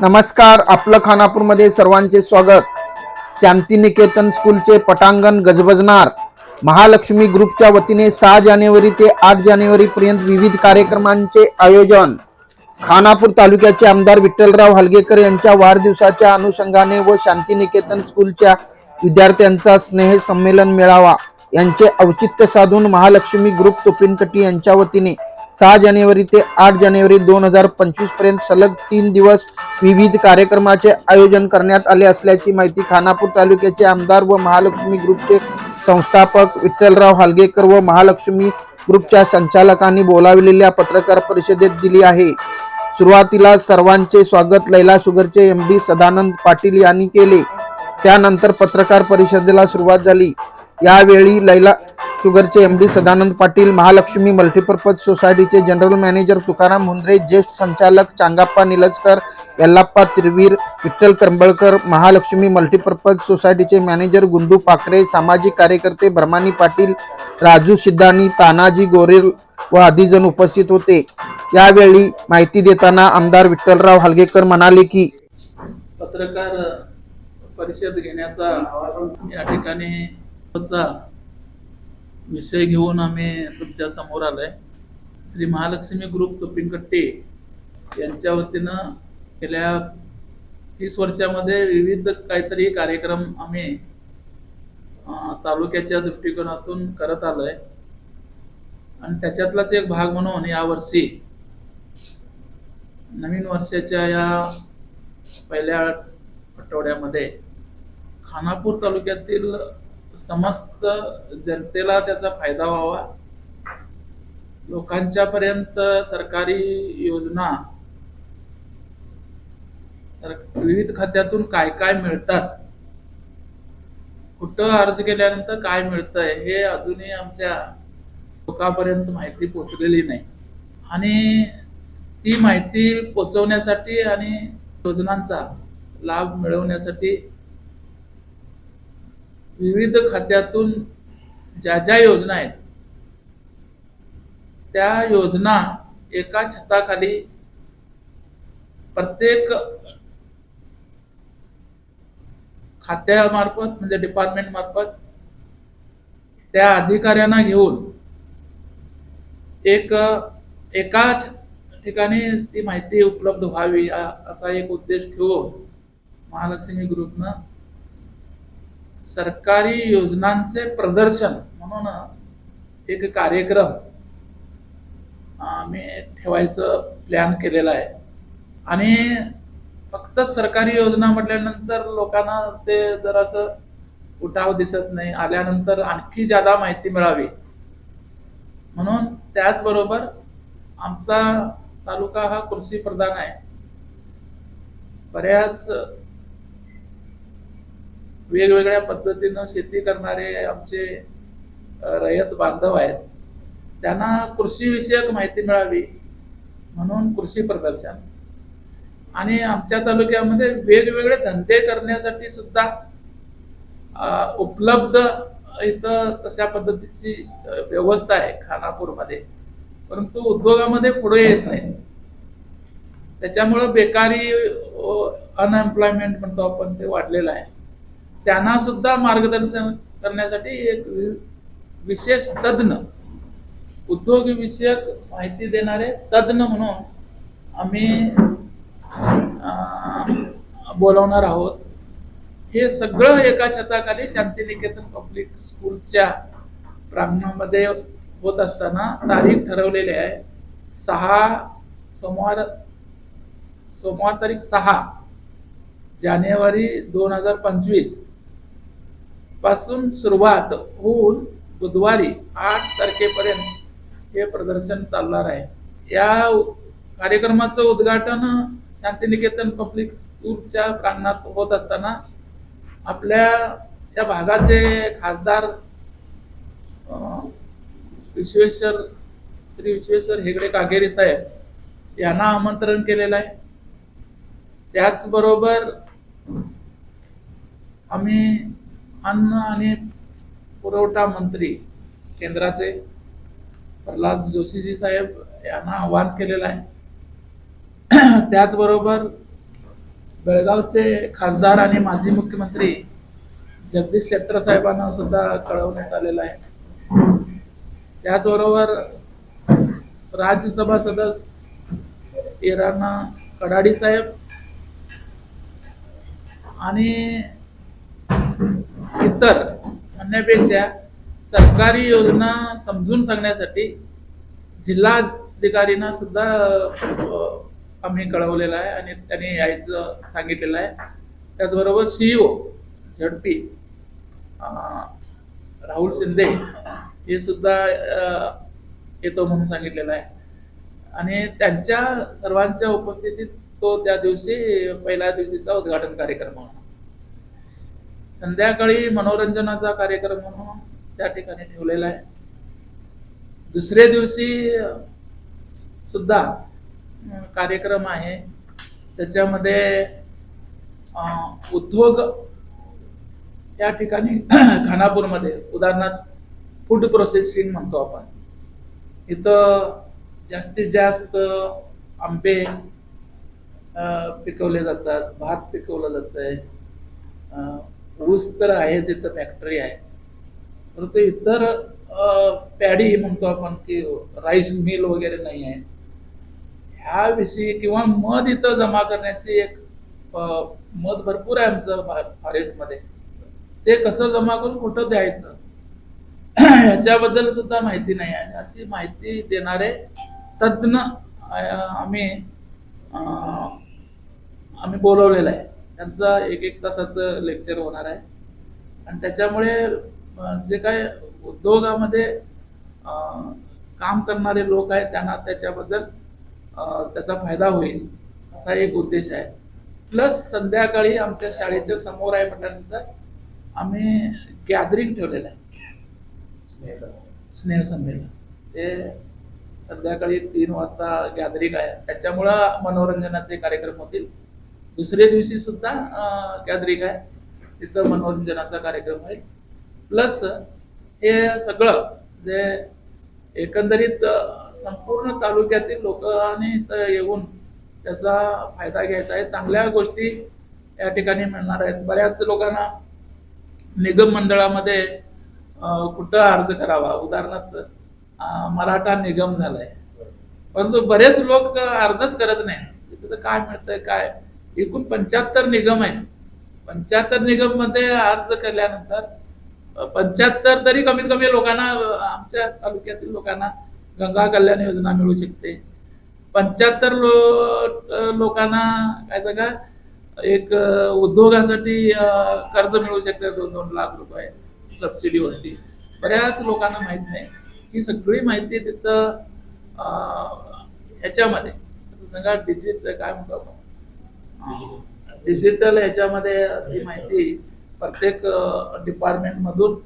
नमस्कार आपलं खानापूरमध्ये सर्वांचे स्वागत. शांतिनिकेतन स्कूलचे पटांगण गजबजणार. महालक्ष्मी ग्रुपच्या वतीने सहा जानेवारी ते आठ जानेवारी पर्यंत विविध कार्यक्रमांचे आयोजन. खानापूर तालुक्याचे आमदार विठ्ठलराव हलगेकर यांच्या वाढदिवसाच्या अनुषंगाने व शांतिनिकेतन स्कूलच्या विद्यार्थ्यांचा स्नेह संमेलन मेळावा यांचे औचित्य साधून महालक्ष्मी ग्रुप तुपिनकटी यांच्या वतीने सहा जानेवारी ते आठ जानेवारी दोन हजार पंचवीसपर्यंत सलग तीन दिवस विविध कार्यक्रमाचे आयोजन करण्यात आले असल्याची माहिती खानापूर तालुक्याचे आमदार व महालक्ष्मी ग्रुपचे संस्थापक विठ्ठलराव हालगेकर व महालक्ष्मी ग्रुपच्या संचालकांनी बोलावलेल्या पत्रकार परिषदेत दिली आहे. सुरुवातीला सर्वांचे स्वागत लैला शुगरचे एम डी सदानंद पाटील यांनी केले. त्यानंतर पत्रकार परिषदेला सुरुवात झाली. यावेळी Laila शुगरचे M D Sadanand Patil Mahalaxmi multipurpose सोसायटीचे जनरल मॅनेजर तुकाराम हुंद्रे ज्येष्ठ संचालक चांगाप्पा निलजकर यल्लाप्पा त्रिवीर विठ्ठल करंबळकर महालक्ष्मी मल्टीपर्पज सोसायटीचे मॅनेजर गुंडू पाकरे सामाजिक कार्यकर्ते भरमानी पाटील राजू सिद्धानी तानाजी गोरेल व आदीजण उपस्थित होते. यावेळी माहिती देताना आमदार विठ्ठलराव हलगेकर म्हणाले की पत्रकार परिषद घेण्याचा या ठिकाणी विषय घेऊन आम्ही तुमच्यासमोर आलोय. श्री महालक्ष्मी ग्रुप तुपिंकट्टे यांच्या वतीनं गेल्या तीस वर्षामध्ये विविध काहीतरी कार्यक्रम आम्ही तालुक्याच्या दृष्टिकोनातून करत आलोय. आणि त्याच्यातलाच एक भाग म्हणून यावर्षी नवीन वर्षाच्या या पहिल्या आठवड्यामध्ये खानापूर तालुक्यातील समस्त जनतेला त्याचा फायदा व्हावा. लोकांच्या पर्यंत सरकारी योजना सर विविध खात्यातून काय काय मिळतात? कुठं अर्ज केल्यानंतर काय मिळतंय? हे अजूनही आमच्या लोकांपर्यंत माहिती पोचलेली नाही. आणि ती माहिती पोचवण्यासाठी आणि योजनांचा लाभ मिळवण्यासाठी विविध खात्यातून ज्या ज्या योजना आहेत त्या योजना एका छताखाली प्रत्येक खात्यामार्फत म्हणजे डिपार्टमेंट मार्फत त्या अधिकाऱ्यांना घेऊन एक एकाच ठिकाणी ती माहिती उपलब्ध व्हावी असा एक उद्देश ठेवून महालक्ष्मी ग्रुपनं सरकारी योजनांचे प्रदर्शन म्हणून एक कार्यक्रम आम्ही ठेवायचं प्लॅन केलेला आहे. आणि फक्त सरकारी योजना म्हटल्यानंतर लोकांना ते जरासं उठाव दिसत नाही आल्यानंतर आणखी जादा माहिती मिळावी. म्हणून त्याचबरोबर आमचा तालुका हा कृषी प्रधान आहे. बऱ्याच वेगवेगळ्या पद्धतीनं शेती करणारे आमचे रयत बांधव आहेत. त्यांना कृषीविषयक माहिती मिळावी म्हणून कृषी प्रदर्शन. आणि आमच्या तालुक्यामध्ये वेगवेगळे धंदे करण्यासाठी सुद्धा उपलब्ध इथं तशा पद्धतीची व्यवस्था आहे खानापूरमध्ये. परंतु उद्योगामध्ये पुढे येत नाही. त्याच्यामुळं बेकारी अनएम्प्लॉयमेंट म्हणतो आपण ते वाढलेलं आहे. त्यांना सुद्धा मार्गदर्शन करण्यासाठी एक विशेष तज्ञ उद्योग विषयक माहिती देणारे तज्ञ म्हणून आम्ही बोलवणार आहोत. हे सगळं एका छताखाली शांतिनिकेतन पब्लिक स्कूलच्या प्रांगणामध्ये होत असताना तारीख ठरवलेली आहे. सहा सोमवार सोमवार तारीख सहा जानेवारी दोन हजार पंचवीस. पासून सुरुवात होऊन बुधवारी आठ तारखेपर्यंत हे प्रदर्शन चालणार आहे. या कार्यक्रमाचं उद्घाटन शांतिनिकेतन पब्लिक स्कूलच्या प्रांगणात होत असताना आपल्या या भागाचे खासदार विश्वेश्वर श्री विश्वेश्वर हेगडे कागेरी साहेब यांना आमंत्रण केलेलं आहे. त्याचबरोबर आम्ही अन्न आणि पुरवठा मंत्री केंद्राचे प्रल्हाद जोशीजी साहेब यांना आवाहन केलेलं आहे. त्याचबरोबर बेळगावचे खासदार आणि माजी मुख्यमंत्री जगदीश शेट्टर साहेबांना सुद्धा कळवण्यात आलेलं आहे. त्याचबरोबर राज्यसभा सदस्य इराणा कडाडी साहेब आणि इतर म्हणण्यापेक्षा सरकारी योजना समजून सांगण्यासाठी जिल्हाधिकारींना सुद्धा आम्ही कळवलेलं आहे आणि त्यांनी यायचं सांगितलेलं आहे. त्याचबरोबर सीईओ झडपी राहुल शिंदे हे सुद्धा येतो म्हणून सांगितलेलं आहे. आणि त्यांच्या सर्वांच्या उपस्थितीत तो त्या दिवशी पहिल्या दिवशीचा उद्घाटन कार्यक्रम होणार संध्याकाळी मनोरंजनाचा कार्यक्रम म्हणून त्या ठिकाणी ठेवलेला आहे. दुसऱ्या दिवशी सुद्धा कार्यक्रम आहे. त्याच्यामध्ये उद्योग या ठिकाणी खानापूरमध्ये उदाहरणार्थ फूड प्रोसेसिंग म्हणतो आपण. इथं जास्तीत जास्त आंबे पिकवले जातात भात पिकवलं जात आहे ऊस तर आहेच इथं फॅक्टरी आहे. परंतु इतर पॅडी म्हणतो आपण की राईस मिल वगैरे नाही आहे. ह्याविषयी किंवा मध इथं जमा करण्याची एक मध भरपूर आहे आमचं फॉरेस्टमध्ये ते कसं जमा करून कुठं द्यायचं? ह्याच्याबद्दल सुद्धा माहिती नाही आहे अशी माहिती देणारे तज्ज्ञ आम्ही आम्ही बोलवलेलं आहे. त्यांचं एक एक तासाचं लेक्चर होणार आहे. आणि त्याच्यामुळे जे काय उद्योगामध्ये काम करणारे लोक आहेत त्यांना त्याच्याबद्दल त्याचा फायदा होईल असा एक उद्देश आहे. प्लस संध्याकाळी आमच्या शाळेच्या समोर आहे म्हटल्यानंतर आम्ही गॅदरिंग ठेवलेलं आहे. स्नेहसंमेलन ते संध्याकाळी तीन वाजता गॅदरिंग आहे. त्याच्यामुळं मनोरंजनाचे कार्यक्रम होतील. दुसऱ्या दिवशी सुद्धा गॅदरिंग आहे. तिथं मनोरंजनाचा कार्यक्रम आहे. प्लस हे सगळं जे एकंदरीत संपूर्ण तालुक्यातील लोकांनी इथं येऊन त्याचा फायदा घ्यायचा आहे. चांगल्या गोष्टी या ठिकाणी मिळणार आहेत. बऱ्याच लोकांना निगम मंडळामध्ये कुठं अर्ज करावा? उदाहरणार्थ मराठा निगम झालाय. परंतु बरेच लोक अर्जच करत नाही. तिथं काय मिळतंय काय? एकूण पंच्याहत्तर निगम आहेत. पंच्याहत्तर निगममध्ये अर्ज केल्यानंतर पंच्याहत्तर तरी कमीत कमी लोकांना आमच्या तालुक्यातील लोकांना गंगा कल्याण योजना मिळू शकते. पंच्याहत्तर लो लोकांना काय सांगा एक उद्योगासाठी कर्ज मिळू शकते. दोन दोन लाख रुपये सबसिडीवरती बऱ्याच लोकांना माहीत नाही. ही सगळी माहिती तिथं ह्याच्यामध्ये. सांगा डिजिट काय म्हणतो आपण? डिजिटल ह्याच्यामध्ये ही माहिती प्रत्येक डिपार्टमेंट मधून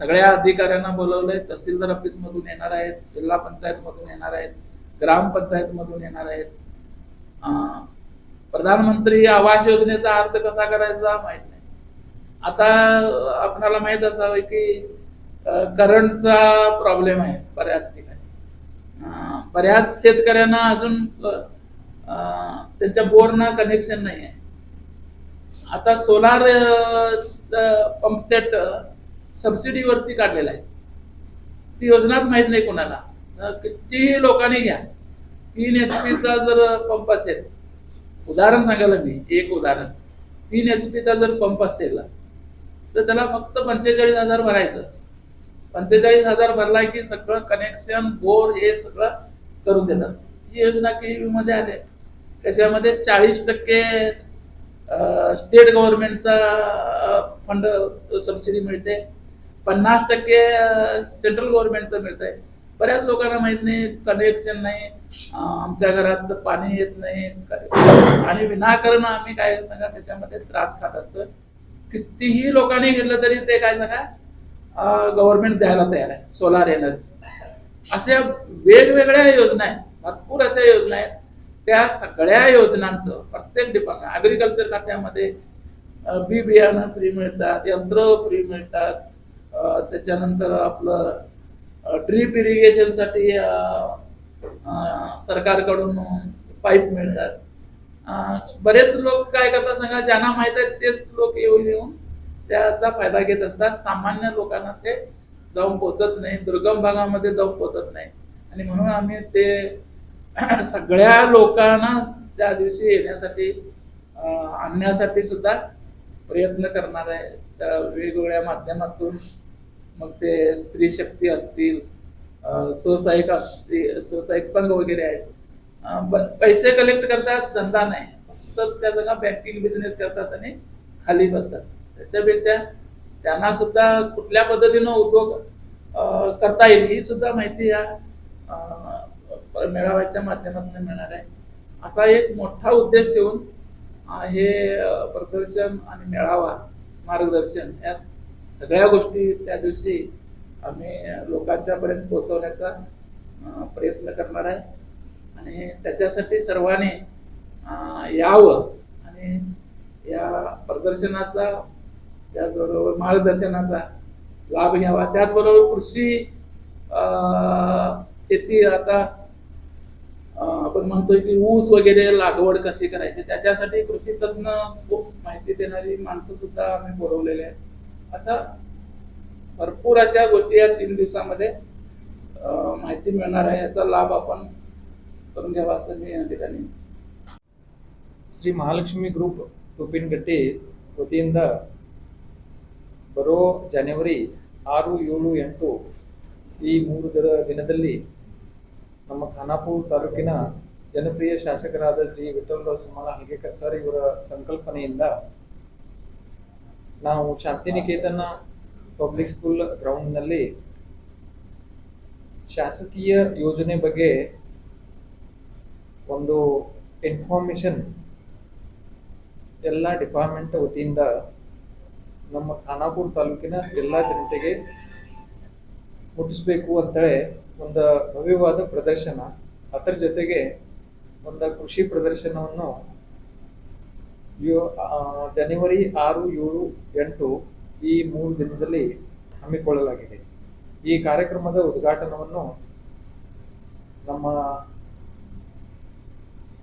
सगळ्या अधिकाऱ्यांना बोलवलंय. तहसीलदार ऑफिस मधून येणार आहेत जिल्हा पंचायतमधून येणार आहेत ग्रामपंचायतमधून येणार आहेत. प्रधानमंत्री आवास योजनेचा अर्थ कसा करायचा माहीत नाही. आता आपणाला माहीत असावं की करंटचा प्रॉब्लेम आहे बऱ्याच ठिकाणी. बऱ्याच शेतकऱ्यांना अजून त्यांच्या बोरना कनेक्शन नाही आहे आता सोलार पंपसेट सबसिडीवरती काढलेला आहे. ती योजनाच माहीत नाही कोणाला. कितीही किती लोकांनी घ्या. तीन एच पीचा जर पंप असेल उदाहरण सांगायला मी एक उदाहरण. तीन एच पीचा जर पंप असेल तर त्याला फक्त पंचेचाळीस हजार भरायचं. पंचेचाळीस हजार भरला की सगळं कनेक्शन बोर हे सगळं करून देतात. ही योजना केवी मध्ये आले त्याच्यामध्ये चाळीस टक्के स्टेट गव्हर्नमेंटचा फंड सबसिडी मिळते. पन्नास टक्के सेंट्रल गव्हर्नमेंटचं मिळतंय. बऱ्याच लोकांना माहीत नाही कनेक्शन नाही आमच्या घरात पाणी येत नाही आणि विनाकारण आम्ही काय सांगा त्याच्यामध्ये त्रास खात असतो कितीही लोकांनी घेतलं तरी ते काय सांगा गव्हर्नमेंट द्यायला तयार आहे. सोलार एनर्जी अशा वेगवेगळ्या योजना आहेत. भरपूर अशा योजना आहेत. त्या सगळ्या योजनांचं प्रत्येक डिपार्टमेंट ॲग्रिकल्चर खात्यामध्ये बी बियाणं फ्री मिळतात यंत्र फ्री मिळतात. त्याच्यानंतर आपलं ड्रीप इरिगेशनसाठी सरकारकडून पाईप मिळतात. बरेच लोक काय करतात सांगा ज्यांना माहीत आहे तेच लोक येऊन येऊन त्याचा फायदा घेत असतात. सामान्य लोकांना ते जाऊन पोचत नाही दुर्गम भागामध्ये जाऊन पोचत नाही. आणि म्हणून आम्ही ते सगळ्या लोकांना त्या दिवशी येण्यासाठी आणण्यासाठी सुद्धा प्रयत्न करणार आहे. त्या वेगवेगळ्या माध्यमातून मग ते स्त्री शक्ती असतील अं, असतील स्वसहायक संघ वगैरे आहेत. ब- पैसे कलेक्ट करतात धंदा नाही. फक्तच त्या जगा बँकिंग बिझनेस करतात आणि खाली बसतात. त्याच्यापेक्षा त्यांना सुद्धा कुठल्या पद्धतीनं उद्योग करता येईल ही सुद्धा माहिती या मेळाव्याच्या माध्यमातून मिळणार आहे. असा एक मोठा उद्देश ठेवून हे प्रदर्शन आणि मेळावा मार्गदर्शन या सगळ्या गोष्टी त्या दिवशी आम्ही लोकांच्या पर्यंत पोहोचवण्याचा प्रयत्न करणार आहे. आणि त्याच्यासाठी सर्वांनी यावं आणि या प्रदर्शनाचा त्याचबरोबर मार्गदर्शनाचा लाभ घ्यावा. त्याचबरोबर कृषी शेती आता आपण म्हणतोय की ऊस वगैरे लागवड कशी करायची त्याच्यासाठी कृषी तज्ञ खूप माहिती देणारी माणसं सुद्धा आम्ही बोलवलेले आहेत असा भरपूर अशा गोष्टी या तीन दिवसामध्ये अं, माहिती मिळणार आहे याचा लाभ आपण करून घ्यावा असं मी या ठिकाणी ಶ್ರೀ ಮಹಾಲಕ್ಷ್ಮಿ ಗ್ರೂಪ್ ತುಪ್ಪಿನಗಟ್ಟಿ ವತಿಯಿಂದ ಬರೋ ಜನವರಿ ಆರು ಏಳು ಎಂಟು ಈ ಮೂರು ದಿನ ದಿನದಲ್ಲಿ ನಮ್ಮ ಖಾನಾಪುರ ತಾಲೂಕಿನ ಜನಪ್ರಿಯ ಶಾಸಕರಾದ ಶ್ರೀ ವಿಠಲರಾವ್ ಸುಮಾಲ ಹಲ್ಗೇಕರ್ ಸರ್ ಇವರ ಸಂಕಲ್ಪನೆಯಿಂದ ನಾವು ಶಾಂತಿನಿಕೇತನ ಪಬ್ಲಿಕ್ ಸ್ಕೂಲ್ ಗ್ರೌಂಡ್ನಲ್ಲಿ ಶಾಸಕೀಯ ಯೋಜನೆ ಬಗ್ಗೆ ಒಂದು ಇನ್ಫಾರ್ಮೇಷನ್ ಎಲ್ಲ ಡಿಪಾರ್ಟ್ಮೆಂಟ್ ವತಿಯಿಂದ ನಮ್ಮ ಖಾನಾಪುರ ತಾಲೂಕಿನ ಎಲ್ಲ ಜನತೆಗೆ ಮುಟ್ಟಿಸ್ಬೇಕು ಅಂತೇಳಿ ಒಂದು ಭವ್ಯವಾದ ಪ್ರದರ್ಶನ, ಅದರ ಜೊತೆಗೆ ಒಂದು ಕೃಷಿ ಪ್ರದರ್ಶನವನ್ನು ಜನವರಿ ಆರು, ಏಳು, ಎಂಟು ಈ ಮೂರು ದಿನದಲ್ಲಿ ಹಮ್ಮಿಕೊಳ್ಳಲಾಗಿದೆ. ಈ ಕಾರ್ಯಕ್ರಮದ ಉದ್ಘಾಟನವನ್ನು ನಮ್ಮ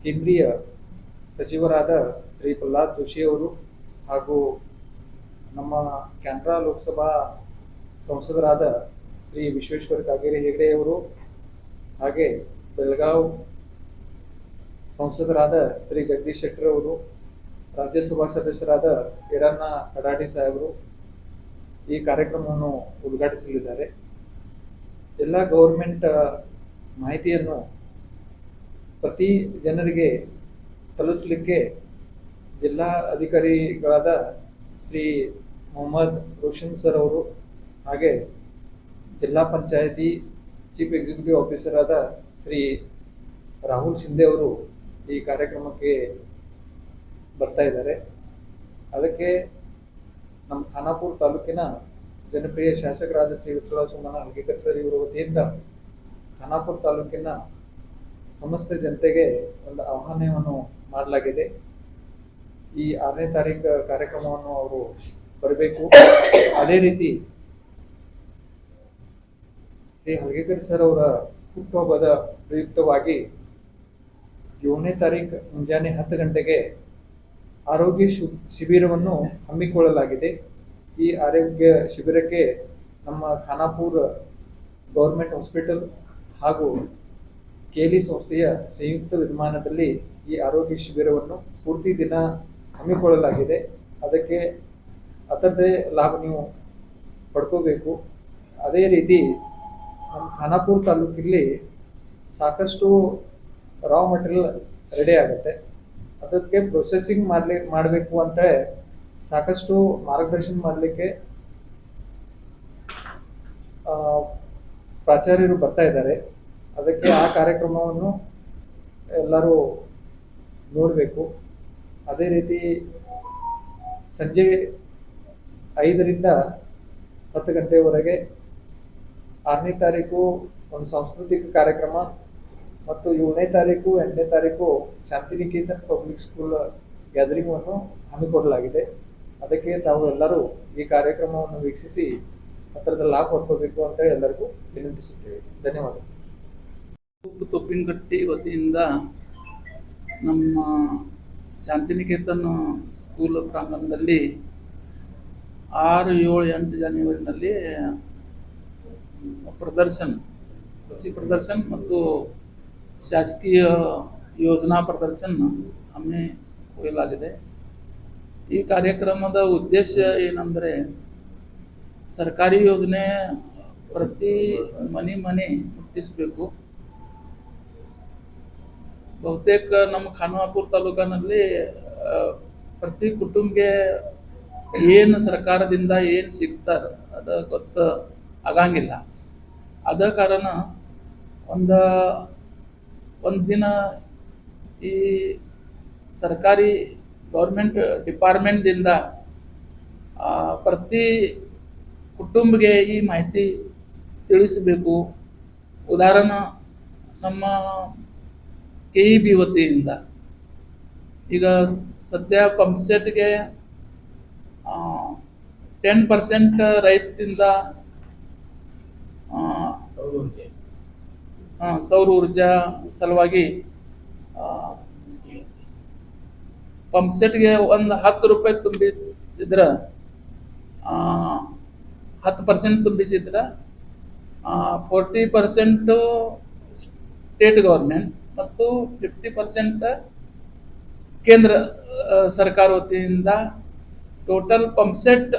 ಕೇಂದ್ರೀಯ ಸಚಿವರಾದ ಶ್ರೀ ಪ್ರಹ್ಲಾದ್ ಜೋಶಿ ಅವರು ಹಾಗೂ ನಮ್ಮ ಕ್ಯಾನ್ರಾ ಲೋಕಸಭಾ ಸಂಸದರಾದ ಶ್ರೀ ವಿಶ್ವೇಶ್ವರ ಕಾಗೇರಿ ಹೆಗಡೆ ಅವರು ಹಾಗೆ ಬೆಳಗಾವ್ ಸಂಸದರಾದ ಶ್ರೀ ಜಗದೀಶ್ ಶೆಟ್ಟರ್ ಅವರು ರಾಜ್ಯಸಭಾ ಸದಸ್ಯರಾದ ಇರಣ್ಣ ಕಡಾಡಿ ಸಾಹೇಬರು ಈ ಕಾರ್ಯಕ್ರಮವನ್ನು ಉದ್ಘಾಟಿಸಲಿದ್ದಾರೆ. ಎಲ್ಲ ಗೌರ್ಮೆಂಟ್ ಮಾಹಿತಿಯನ್ನು ಪ್ರತಿ ಜನರಿಗೆ ತಲುಪಲಿಕ್ಕೆ ಜಿಲ್ಲಾ ಅಧಿಕಾರಿಗಳಾದ ಶ್ರೀ ಮೊಹಮ್ಮದ್ ರೋಷನ್ ಸರ್ ಅವರು ಹಾಗೆ ಜಿಲ್ಲಾ ಪಂಚಾಯತಿ ಚೀಫ್ ಎಕ್ಸಿಕ್ಯೂಟಿವ್ ಆಫೀಸರ್ ಆದ ಶ್ರೀ ರಾಹುಲ್ ಶಿಂದೆ ಅವರು ಈ ಕಾರ್ಯಕ್ರಮಕ್ಕೆ ಬರ್ತಾ ಇದ್ದಾರೆ. ಅದಕ್ಕೆ ನಮ್ಮ ಖಾನಾಪುರ ತಾಲೂಕಿನ ಜನಪ್ರಿಯ ಶಾಸಕರಾದ ಶ್ರೀ ವಿಠಲ ಸುಮನ ಹಲ್ಗೇಕರ್ ಸರ್ ಇವರ ವತಿಯಿಂದ ಖಾನಾಪುರ ತಾಲೂಕಿನ ಸಮಸ್ತ ಜನತೆಗೆ ಒಂದು ಆಹ್ವಾನವನ್ನು ಮಾಡಲಾಗಿದೆ. ಈ ಆರನೇ ತಾರೀಕು ಕಾರ್ಯಕ್ರಮವನ್ನು ಅವರು ಬರಬೇಕು. ಅದೇ ರೀತಿ ಶ್ರೀ ಸರ್ ಅವರ ಹುಟ್ಟುಹಬ್ಬದ ಪ್ರಯುಕ್ತವಾಗಿ ಏಳನೇ ತಾರೀಕು ಮುಂಜಾನೆ ಹತ್ತು ಗಂಟೆಗೆ ಆರೋಗ್ಯ ಶು- ಶಿಬಿರವನ್ನು ಹಮ್ಮಿಕೊಳ್ಳಲಾಗಿದೆ. ಈ ಆರೋಗ್ಯ ಶಿಬಿರಕ್ಕೆ ನಮ್ಮ ಖಾನಾಪುರ ಗೌರ್ಮೆಂಟ್ ಹಾಸ್ಪಿಟಲ್ ಹಾಗೂ ಕೇಲಿ ಸಂಸ್ಥೆಯ ಸಂಯುಕ್ತ ವಿದ್ಯಮಾನದಲ್ಲಿ ಈ ಆರೋಗ್ಯ ಶಿಬಿರವನ್ನು ಪೂರ್ತಿ ದಿನ ಹಮ್ಮಿಕೊಳ್ಳಲಾಗಿದೆ. ಅದಕ್ಕೆ ಅದರದೇ ಲಾಭ ನೀವು ಪಡ್ಕೋಬೇಕು. ಅದೇ ರೀತಿ ನಮ್ಮ ಖಾನಾಪುರ ತಾಲೂಕಲ್ಲಿ ಸಾಕಷ್ಟು ರಾ ಮಟೀರಿಯಲ್ ರೆಡಿ ಆಗುತ್ತೆ. ಅದಕ್ಕೆ ಪ್ರೊಸೆಸಿಂಗ್ ಮಾಡಲಿ, ಮಾಡಬೇಕು ಅಂತ ಸಾಕಷ್ಟು ಮಾರ್ಗದರ್ಶನ ಮಾಡಲಿಕ್ಕೆ ಪ್ರಾಚಾರ್ಯರು ಬರ್ತಾ ಇದ್ದಾರೆ. ಅದಕ್ಕೆ ಆ ಕಾರ್ಯಕ್ರಮವನ್ನು ಎಲ್ಲರೂ ನೋಡಬೇಕು. ಅದೇ ರೀತಿ ಸಂಜೆ ಐದರಿಂದ ಹತ್ತು ಗಂಟೆವರೆಗೆ ಆರನೇ ತಾರೀಕು ಒಂದು ಸಾಂಸ್ಕೃತಿಕ ಕಾರ್ಯಕ್ರಮ ಮತ್ತು ಏಳನೇ ತಾರೀಕು, ಎಂಟನೇ ತಾರೀಕು ಶಾಂತಿನಿಕೇತನ್ ಪಬ್ಲಿಕ್ ಸ್ಕೂಲ್ ಗ್ಯಾದರಿಂಗನ್ನು ಹಮ್ಮಿಕೊಡಲಾಗಿದೆ ಅದಕ್ಕೆ ತಾವು ಎಲ್ಲರೂ ಈ ಕಾರ್ಯಕ್ರಮವನ್ನು ವೀಕ್ಷಿಸಿ ಅದರದ ಲಾಭ ಪಡ್ಕೋಬೇಕು ಅಂತ ಎಲ್ಲರಿಗೂ ವಿನಂತಿಸುತ್ತೇವೆ. ಧನ್ಯವಾದ ತುಪ್ಪಿನಗಟ್ಟಿ ವತಿಯಿಂದ ನಮ್ಮ ಶಾಂತಿನಿಕೇತನ್ ಸ್ಕೂಲ್ ಪ್ರಾಂಗಣದಲ್ಲಿ ಆರು ಏಳು ಎಂಟು ಜಾನ್ವರಿನಲ್ಲಿ ಪ್ರದರ್ಶನ, ಕೃಷಿ ಪ್ರದರ್ಶನ ಮತ್ತು ಶಾಸಕೀಯ ಯೋಜನಾ ಪ್ರದರ್ಶನ ಹಮ್ಮಿಕೊಳ್ಳಲಾಗಿದೆ. ಈ ಕಾರ್ಯಕ್ರಮದ ಉದ್ದೇಶ ಏನಂದರೆ, ಸರ್ಕಾರಿ ಯೋಜನೆ ಪ್ರತಿ ಮನೆ ಮನೆ ಮುಟ್ಟಿಸಬೇಕು. ಬಹುತೇಕ ನಮ್ಮ ಖಾನ್ವಾಪುರ ತಾಲೂಕಿನಲ್ಲಿ ಪ್ರತಿ ಕುಟುಂಬಕ್ಕೆ ಏನು ಸರ್ಕಾರದಿಂದ ಏನು ಸಿಗ್ತಾರೆ ಅದು ಗೊತ್ತ ಆಗಂಗಿಲ್ಲ ಅದ ಕಾರಣ ಒಂದು ಒಂದು ದಿನ ಈ ಸರ್ಕಾರಿ ಗೌರ್ಮೆಂಟ್ ಡಿಪಾರ್ಟ್ಮೆಂಟ್ದಿಂದ ಪ್ರತಿ ಕುಟುಂಬಗೆ ಈ ಮಾಹಿತಿ ತಿಳಿಸಬೇಕು. ಉದಾಹರಣ ನಮ್ಮ ಕೆ ಇ ಬಿ ವತಿಯಿಂದ. ಈಗ ಸದ್ಯ ಪಂಪ್ಸೆಟ್ಗೆ ಟೆನ್ ಪರ್ಸೆಂಟ್ ರೈತದಿಂದ ಸೌರ ಊರ್ಜಾ. ಸಲುವಾಗಿ ಪಂಪ್ ಸೆಟ್ಗೆ ಒಂದು ಹತ್ತು ರೂಪಾಯಿ ತುಂಬಿಸಿದ್ರ ಹತ್ತು ಪರ್ಸೆಂಟ್ ತುಂಬಿಸಿದ್ರ ಫೋರ್ಟಿ ಪರ್ಸೆಂಟು ಸ್ಟೇಟ್ ಗೌರ್ಮೆಂಟ್ ಮತ್ತು ಫಿಫ್ಟಿ ಪರ್ಸೆಂಟ್ ಕೇಂದ್ರ ಸರ್ಕಾರ ವತಿಯಿಂದ ಟೋಟಲ್ ಪಂಪ್ಸೆಟ್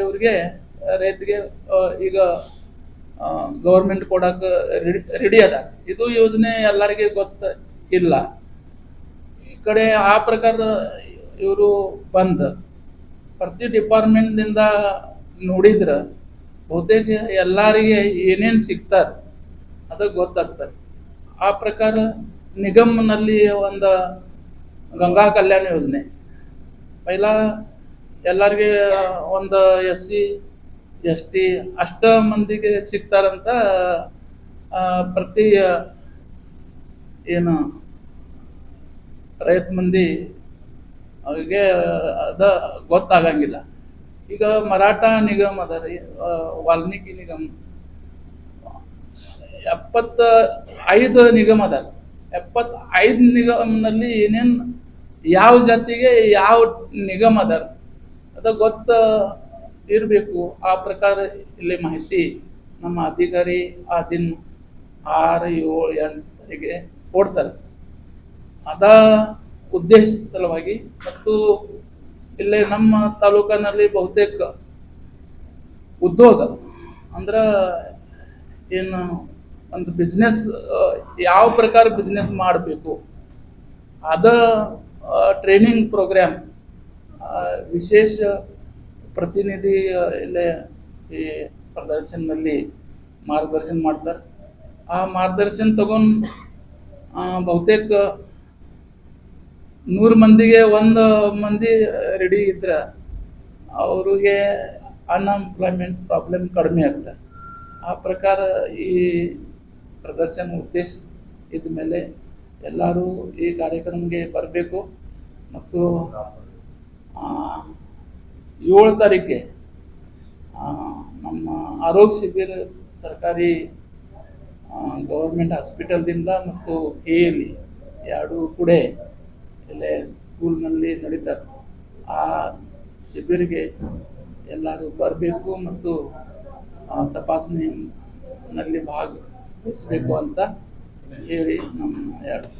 ಇವ್ರಿಗೆ ರೈತರಿಗೆ ಈಗ ಗೌರ್ಮೆಂಟ್ ಕೊಡಕ್ಕೆ ರೆಡಿ ಅದ. ಇದು ಯೋಜನೆ ಎಲ್ಲರಿಗೆ ಗೊತ್ತ ಇಲ್ಲ. ಈ ಕಡೆ ಆ ಪ್ರಕಾರ ಇವರು ಬಂದ. ಪ್ರತಿ ಡಿಪಾರ್ಟ್ಮೆಂಟ್ನಿಂದ ನೋಡಿದ್ರ ಬಹುತೇಕ ಎಲ್ಲರಿಗೆ ಏನೇನು ಸಿಗ್ತಾರ ಅದು ಗೊತ್ತಾಗ್ತದೆ. ಆ ಪ್ರಕಾರ ನಿಗಮ್ನಲ್ಲಿ ಒಂದು ಗಂಗಾ ಕಲ್ಯಾಣ ಯೋಜನೆ. ಪೈಲ ಎಲ್ಲರಿಗೆ ಒಂದು ಎಸ್ ಸಿ ಎಸ್ ಅಷ್ಟ ಮಂದಿಗೆ ಸಿಗ್ತಾರಂತ ಪ್ರತಿ ಏನು ರೈತ ಮಂದಿ ಅವ್ರಿಗೆ ಅದ ಗೊತ್ತಾಗಂಗಿಲ್ಲ. ಈಗ ಮರಾಠ ನಿಗಮ ಅದ ರೀ ವಾಲ್ಮೀಕಿ ನಿಗಮ್. ಎಪ್ಪತ್ತ ಐದು ನಿಗಮ ಅದ. ಎಪ್ಪತ್ತ ಐದು ನಿಗಮನಲ್ಲಿ ಏನೇನು, ಯಾವ ಜಾತಿಗೆ ಯಾವ ನಿಗಮ ಅದ. ಅದು ಗೊತ್ತ ಇರಬೇಕು. ಆ ಪ್ರಕಾರ ಇಲ್ಲಿ ಮಾಹಿತಿ ನಮ್ಮ ಅಧಿಕಾರಿ ಆ ದಿನ ಆರು ಏಳು ಎಂಟರಿಗೆ ಕೊಡ್ತಾರೆ. ಅದ ಉದ್ದೇಶ ಸಲುವಾಗಿ ಮತ್ತು ಇಲ್ಲಿ ನಮ್ಮ ತಾಲೂಕಿನಲ್ಲಿ ಬಹುತೇಕ ಉದ್ಯೋಗ ಅಂದ್ರೆ ಏನು ಒಂದು ಬಿಸ್ನೆಸ್ ಯಾವ ಪ್ರಕಾರ ಬಿಸ್ನೆಸ್ ಮಾಡಬೇಕು. ಅದ ಟ್ರೈನಿಂಗ್ ಪ್ರೋಗ್ರಾಮ್ ವಿಶೇಷ ಪ್ರತಿನಿಧಿ ಇಲ್ಲೇ ಈ ಪ್ರದರ್ಶನದಲ್ಲಿ ಮಾರ್ಗದರ್ಶನ ಮಾಡ್ತಾರೆ. ಆ ಮಾರ್ಗದರ್ಶನ ತಗೊಂಡು ಬಹುತೇಕ ನೂರು ಮಂದಿಗೆ ಒಂದು ಮಂದಿ ರೆಡಿ ಇದ್ರೆ ಅವ್ರಿಗೆ ಅನ್ಎಂಪ್ಲಾಯ್ಮೆಂಟ್ ಪ್ರಾಬ್ಲಮ್ ಕಡಿಮೆ ಆಗ್ತದೆ. ಆ ಪ್ರಕಾರ ಈ ಪ್ರದರ್ಶನ ಉದ್ದೇಶ ಇದ್ದ ಮೇಲೆ ಎಲ್ಲರೂ ಈ ಕಾರ್ಯಕ್ರಮಕ್ಕೆ ಬರಬೇಕು. ಮತ್ತು ಏಳು ತಾರೀಕಿಗೆ ನಮ್ಮ ಆರೋಗ್ಯ ಶಿಬಿರ ಸರ್ಕಾರಿ ಗೌರ್ಮೆಂಟ್ ಹಾಸ್ಪಿಟಲ್ದಿಂದ ಮತ್ತು ಕೆ ಎಲ್ಲಿ ಎರಡು ಕೂಡ ಇಲ್ಲೇ ಸ್ಕೂಲ್ನಲ್ಲಿ ನಡೀತಾರೆ. ಆ ಶಿಬಿರಿಗೆ ಎಲ್ಲರೂ ಬರಬೇಕು ಮತ್ತು ತಪಾಸಣೆಯಲ್ಲಿ ಭಾಗವಹಿಸಬೇಕು ಅಂತ ಹೇಳಿ ನಮ್ಮ ಎರಡು